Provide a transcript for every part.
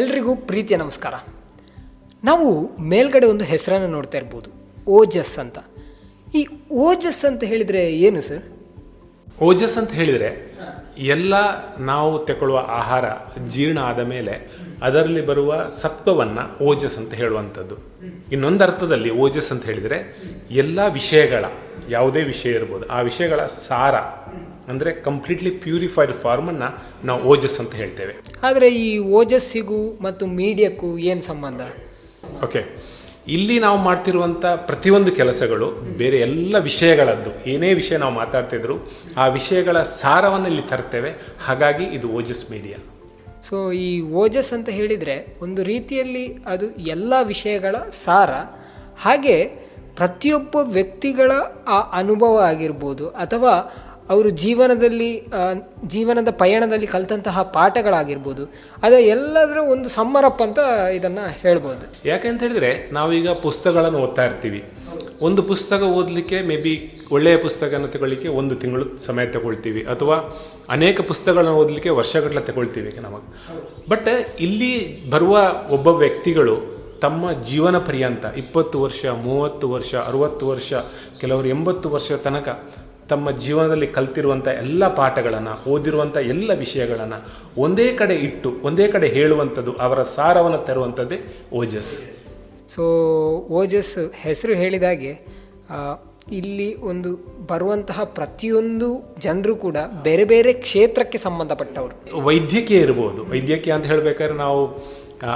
ಎಲ್ರಿಗೂ ಪ್ರೀತಿಯ ನಮಸ್ಕಾರ. ನಾವು ಮೇಲ್ಗಡೆ ಒಂದು ಹೆಸರನ್ನು ನೋಡ್ತಾ ಇರ್ಬೋದು, ಓಜಸ್ ಅಂತ. ಈ ಓಜಸ್ ಅಂತ ಹೇಳಿದರೆ ಏನು ಸರ್? ಓಜಸ್ ಅಂತ ಹೇಳಿದರೆ ಎಲ್ಲ ನಾವು ತಗೊಳ್ಳುವ ಆಹಾರ ಜೀರ್ಣ ಆದ ಮೇಲೆ ಅದರಲ್ಲಿ ಬರುವ ಸತ್ವವನ್ನು ಓಜಸ್ ಅಂತ ಹೇಳುವಂಥದ್ದು. ಇನ್ನೊಂದು ಅರ್ಥದಲ್ಲಿ ಓಜಸ್ ಅಂತ ಹೇಳಿದರೆ ಎಲ್ಲ ವಿಷಯಗಳ, ಯಾವುದೇ ವಿಷಯ ಇರ್ಬೋದು, ಆ ವಿಷಯಗಳ ಸಾರ. ಅಂದರೆ ಕಂಪ್ಲೀಟ್ಲಿ ಪ್ಯೂರಿಫೈಡ್ ಫಾರ್ಮನ್ನು ನಾವು ಓಜಸ್ ಅಂತ ಹೇಳ್ತೇವೆ. ಆದರೆ ಈ ಓಜಸ್ಸಿಗೂ ಮತ್ತು ಮೀಡಿಯಕ್ಕೂ ಏನು ಸಂಬಂಧ? ಓಕೆ ಇಲ್ಲಿ ನಾವು ಮಾಡ್ತಿರುವಂಥ ಪ್ರತಿಯೊಂದು ಕೆಲಸಗಳು ಬೇರೆ ಎಲ್ಲ ವಿಷಯಗಳದ್ದು ಏನೇ ವಿಷಯ ನಾವು ಮಾತಾಡ್ತಿದ್ರು ಆ ವಿಷಯಗಳ ಸಾರವನ್ನು ಇಲ್ಲಿ ತರ್ತೇವೆ. ಹಾಗಾಗಿ ಇದು ಓಜಸ್ ಮೀಡಿಯಾ. ಸೊ ಈ ಓಜಸ್ ಅಂತ ಹೇಳಿದರೆ ಒಂದು ರೀತಿಯಲ್ಲಿ ಅದು ಎಲ್ಲ ವಿಷಯಗಳ ಸಾರ. ಹಾಗೆ ಪ್ರತಿಯೊಬ್ಬ ವ್ಯಕ್ತಿಗಳ ಆ ಅನುಭವ ಆಗಿರ್ಬೋದು ಅಥವಾ ಅವರು ಜೀವನದಲ್ಲಿ ಜೀವನದ ಪಯಣದಲ್ಲಿ ಕಲಿತಂತಹ ಪಾಠಗಳಾಗಿರ್ಬೋದು. ಅದ ಎಲ್ಲದರ ಒಂದು ಸಮ್ಮರಪ್ಪ ಅಂತ ಇದನ್ನು ಹೇಳ್ಬೋದು. ಯಾಕೆ ಹೇಳಿದ್ರೆ, ನಾವೀಗ ಪುಸ್ತಕಗಳನ್ನು ಓದ್ತಾ ಇರ್ತೀವಿ. ಒಂದು ಪುಸ್ತಕ ಓದಲಿಕ್ಕೆ ಮೇ ಬಿ ಒಳ್ಳೆಯ ಪುಸ್ತಕನ ತಗೊಳ್ಳಿಕ್ಕೆ ಒಂದು ತಿಂಗಳು ಸಮಯ ತಗೊಳ್ತೀವಿ. ಅಥವಾ ಅನೇಕ ಪುಸ್ತಕಗಳನ್ನು ಓದಲಿಕ್ಕೆ ವರ್ಷಗಟ್ಟಲೆ ತಗೊಳ್ತೀವಿ ನಮಗೆ. ಬಟ್ ಇಲ್ಲಿ ಬರುವ ಒಬ್ಬ ವ್ಯಕ್ತಿಗಳು ತಮ್ಮ ಜೀವನ ಪರ್ಯಂತ ಇಪ್ಪತ್ತು ವರ್ಷ, ಮೂವತ್ತು ವರ್ಷ, ಅರುವತ್ತು ವರ್ಷ, ಕೆಲವರು ಎಂಬತ್ತು ವರ್ಷ ತನಕ ತಮ್ಮ ಜೀವನದಲ್ಲಿ ಕಲ್ತಿರುವಂಥ ಎಲ್ಲ ಪಾಠಗಳನ್ನು ಓದಿರುವಂಥ ಎಲ್ಲ ವಿಷಯಗಳನ್ನು ಒಂದೇ ಕಡೆ ಇಟ್ಟು ಒಂದೇ ಕಡೆ ಹೇಳುವಂಥದ್ದು ಅವರ ಸಾರವನ್ನು ತರುವಂಥದ್ದೇ ಓಜಸ್. ಸೊ ಓಜಸ್ ಹೆಸರು ಹೇಳಿದಾಗೆ ಇಲ್ಲಿ ಒಂದು ಬರುವಂತಹ ಪ್ರತಿಯೊಂದು ಜನರು ಕೂಡ ಬೇರೆ ಬೇರೆ ಕ್ಷೇತ್ರಕ್ಕೆ ಸಂಬಂಧಪಟ್ಟವರು. ವೈದ್ಯಕೀಯ ಇರ್ಬೋದು. ವೈದ್ಯಕೀಯ ಅಂತ ಹೇಳಬೇಕಾದ್ರೆ ನಾವು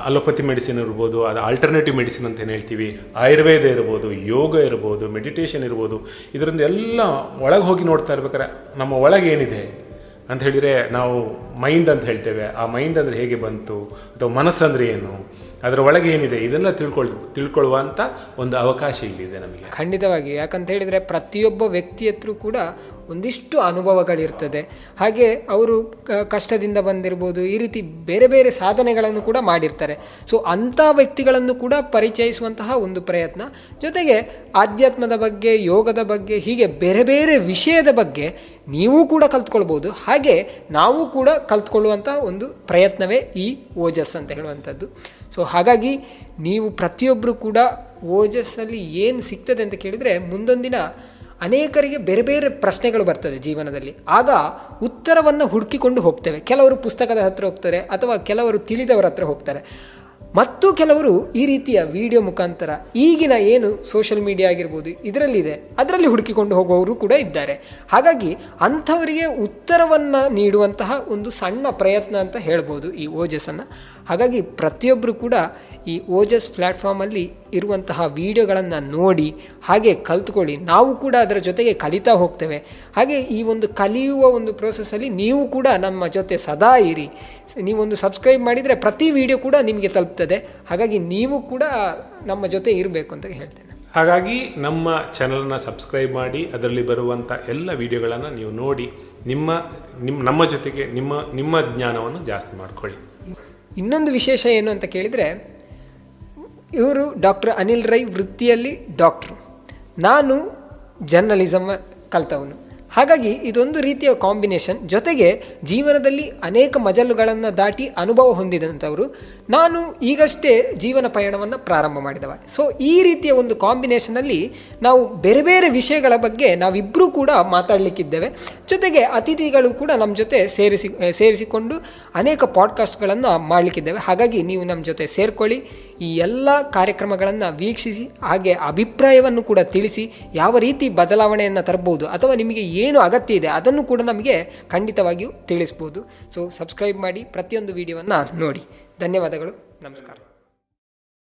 ಅಲೋಪತಿ ಮೆಡಿಸಿನ್ ಇರ್ಬೋದು, ಅದು ಆಲ್ಟರ್ನೇಟಿವ್ ಮೆಡಿಸಿನ್ ಅಂತ ಏನು ಹೇಳ್ತೀವಿ, ಆಯುರ್ವೇದ ಇರ್ಬೋದು, ಯೋಗ ಇರ್ಬೋದು ಮೆಡಿಟೇಷನ್ ಇರ್ಬೋದು, ಇದರಿಂದ ಎಲ್ಲ ಒಳಗೆ ಹೋಗಿ ನೋಡ್ತಾ ಇರ್ಬೇಕಾರೆ ನಮ್ಮ ಒಳಗೆ ಏನಿದೆ ಅಂತ ಹೇಳಿದರೆ ನಾವು ಮೈಂಡ್ ಅಂತ ಹೇಳ್ತೇವೆ. ಆ ಮೈಂಡ್ ಅಂದರೆ ಹೇಗೆ ಬಂತು, ಅಥವಾ ಮನಸ್ಸಂದ್ರೆ ಏನು, ಅದರ ಒಳಗೆ ಏನಿದೆ, ಇದನ್ನು ತಿಳ್ಕೊಳ್ ತಿಳ್ಕೊಳ್ಳುವಂಥ ಒಂದು ಅವಕಾಶ ಇಲ್ಲಿದೆ ನಮಗೆ. ಖಂಡಿತವಾಗಿ. ಯಾಕಂತ ಹೇಳಿದರೆ ಪ್ರತಿಯೊಬ್ಬ ವ್ಯಕ್ತಿ ಹತ್ರ ಕೂಡ ಒಂದಿಷ್ಟು ಅನುಭವಗಳಿರ್ತದೆ. ಹಾಗೆ ಅವರು ಕಷ್ಟದಿಂದ ಬಂದಿರ್ಬೋದು, ಈ ರೀತಿ ಬೇರೆ ಬೇರೆ ಸಾಧನೆಗಳನ್ನು ಕೂಡ ಮಾಡಿರ್ತಾರೆ. ಸೊ ಅಂಥ ವ್ಯಕ್ತಿಗಳನ್ನು ಕೂಡ ಪರಿಚಯಿಸುವಂತಹ ಒಂದು ಪ್ರಯತ್ನ. ಜೊತೆಗೆ ಆಧ್ಯಾತ್ಮದ ಬಗ್ಗೆ, ಯೋಗದ ಬಗ್ಗೆ, ಹೀಗೆ ಬೇರೆ ಬೇರೆ ವಿಷಯದ ಬಗ್ಗೆ ನೀವು ಕೂಡ ಕಲ್ತ್ಕೊಳ್ಬೋದು. ಹಾಗೆ ನಾವು ಕೂಡ ಕಲ್ತ್ಕೊಳ್ಳುವಂಥ ಒಂದು ಪ್ರಯತ್ನವೇ ಈ ಓಜಸ್ ಅಂತ ಹೇಳುವಂಥದ್ದು. ಸೊ ಹಾಗಾಗಿ ನೀವು ಪ್ರತಿಯೊಬ್ಬರು ಕೂಡ ಓಜಸ್ಸಲ್ಲಿ ಏನು ಸಿಗ್ತದೆ ಅಂತ ಕೇಳಿದರೆ, ಮುಂದೊಂದಿನ ಅನೇಕರಿಗೆ ಬೇರೆ ಬೇರೆ ಪ್ರಶ್ನೆಗಳು ಬರ್ತದೆ ಜೀವನದಲ್ಲಿ. ಆಗ ಉತ್ತರವನ್ನು ಹುಡುಕಿಕೊಂಡು ಹೋಗ್ತೇವೆ. ಕೆಲವರು ಪುಸ್ತಕದ ಹತ್ರ ಹೋಗ್ತಾರೆ ಅಥವಾ ಕೆಲವರು ತಿಳಿದವರ ಹತ್ರ ಹೋಗ್ತಾರೆ. ಮತ್ತು ಕೆಲವರು ಈ ರೀತಿಯ ವಿಡಿಯೋ ಮುಖಾಂತರ ಈಗಿನ ಏನು ಸೋಷಿಯಲ್ ಮೀಡಿಯಾ ಆಗಿರ್ಬೋದು, ಇದರಲ್ಲಿದೆ. ಅದರಲ್ಲಿ ಹುಡುಕಿಕೊಂಡು ಹೋಗುವವರು ಕೂಡ ಇದ್ದಾರೆ. ಹಾಗಾಗಿ ಅಂಥವರಿಗೆ ಉತ್ತರವನ್ನು ನೀಡುವಂತಹ ಒಂದು ಸಣ್ಣ ಪ್ರಯತ್ನ ಅಂತ ಹೇಳ್ಬೋದು ಈ ಓಜಸ್ಸನ್ನು. ಹಾಗಾಗಿ ಪ್ರತಿಯೊಬ್ಬರು ಕೂಡ ಈ ಓಜಸ್ ಪ್ಲ್ಯಾಟ್ಫಾರ್ಮಲ್ಲಿ ಇರುವಂತಹ ವಿಡಿಯೋಗಳನ್ನು ನೋಡಿ, ಹಾಗೆ ಕಲ್ತ್ಕೊಳ್ಳಿ. ನಾವು ಕೂಡ ಅದರ ಜೊತೆಗೆ ಕಲಿತಾ ಹೋಗ್ತೇವೆ. ಹಾಗೆ ಈ ಒಂದು ಕಲಿಯುವ ಒಂದು ಪ್ರೋಸೆಸ್ಸಲ್ಲಿ ನೀವು ಕೂಡ ನಮ್ಮ ಜೊತೆ ಸದಾ ಇರಿ. ನೀವೊಂದು ಸಬ್ಸ್ಕ್ರೈಬ್ ಮಾಡಿದರೆ ಪ್ರತಿ ವಿಡಿಯೋ ಕೂಡ ನಿಮಗೆ ತಲುಪ್ತದೆ. ಹಾಗಾಗಿ ನೀವು ಕೂಡ ನಮ್ಮ ಜೊತೆ ಇರಬೇಕು ಅಂತ ಹೇಳ್ತೇನೆ. ಹಾಗಾಗಿ ನಮ್ಮ ಚಾನಲನ್ನ ಸಬ್ಸ್ಕ್ರೈಬ್ ಮಾಡಿ ಅದರಲ್ಲಿ ಬರುವಂಥ ಎಲ್ಲ ವಿಡಿಯೋಗಳನ್ನು ನೀವು ನೋಡಿ ನಿಮ್ಮ ನಿಮ್ಮ ನಮ್ಮ ಜೊತೆಗೆ ನಿಮ್ಮ ನಿಮ್ಮ ಜ್ಞಾನವನ್ನು ಜಾಸ್ತಿ ಮಾಡ್ಕೊಳ್ಳಿ. ಇನ್ನೊಂದು ವಿಶೇಷ ಏನು ಅಂತ ಕೇಳಿದರೆ ಇವರು ಡಾಕ್ಟರ್ ಅನಿಲ್ ರೈ ವೃತ್ತಿಯಲ್ಲಿ ಡಾಕ್ಟ್ರು ನಾನು ಜರ್ನಲಿಸಮ್ ಕಲ್ತವನು. ಹಾಗಾಗಿ ಇದೊಂದು ರೀತಿಯ ಕಾಂಬಿನೇಷನ್. ಜೊತೆಗೆ ಜೀವನದಲ್ಲಿ ಅನೇಕ ಮಜಲುಗಳನ್ನು ದಾಟಿ ಅನುಭವ ಹೊಂದಿದಂಥವರು, ನಾನು ಈಗಷ್ಟೇ ಜೀವನ ಪಯಣವನ್ನು ಪ್ರಾರಂಭ ಮಾಡಿದವ. ಸೊ ಈ ರೀತಿಯ ಒಂದು ಕಾಂಬಿನೇಷನಲ್ಲಿ ನಾವು ಬೇರೆ ಬೇರೆ ವಿಷಯಗಳ ಬಗ್ಗೆ ನಾವಿಬ್ಬರೂ ಕೂಡ ಮಾತಾಡಲಿಕ್ಕಿದ್ದೇವೆ. ಜೊತೆಗೆ ಅತಿಥಿಗಳು ಕೂಡ ನಮ್ಮ ಜೊತೆ ಸೇರಿಸಿ, ಸೇರಿಸಿಕೊಂಡು ಅನೇಕ ಪಾಡ್ಕಾಸ್ಟ್ಗಳನ್ನು ಮಾಡಲಿಕ್ಕಿದ್ದೇವೆ. ಹಾಗಾಗಿ ನೀವು ನಮ್ಮ ಜೊತೆ ಸೇರ್ಕೊಳ್ಳಿ. ಈ ಎಲ್ಲ ಕಾರ್ಯಕ್ರಮಗಳನ್ನು ವೀಕ್ಷಿಸಿ, ಹಾಗೆ ಅಭಿಪ್ರಾಯವನ್ನು ಕೂಡ ತಿಳಿಸಿ, ಯಾವ ರೀತಿ ಬದಲಾವಣೆಯನ್ನು ತರಬಹುದು ಅಥವಾ ನಿಮಗೆ ಏನು ಅಗತ್ಯ ಇದೆ ಅದನ್ನು ಕೂಡ ನಮಗೆ ಖಂಡಿತವಾಗಿಯೂ ತಿಳಿಸ್ಬೋದು. ಸೊ ಸಬ್ಸ್ಕ್ರೈಬ್ ಮಾಡಿ ಪ್ರತಿಯೊಂದು ವಿಡಿಯೋವನ್ನು ನೋಡಿ. ಧನ್ಯವಾದಗಳು. ನಮಸ್ಕಾರ.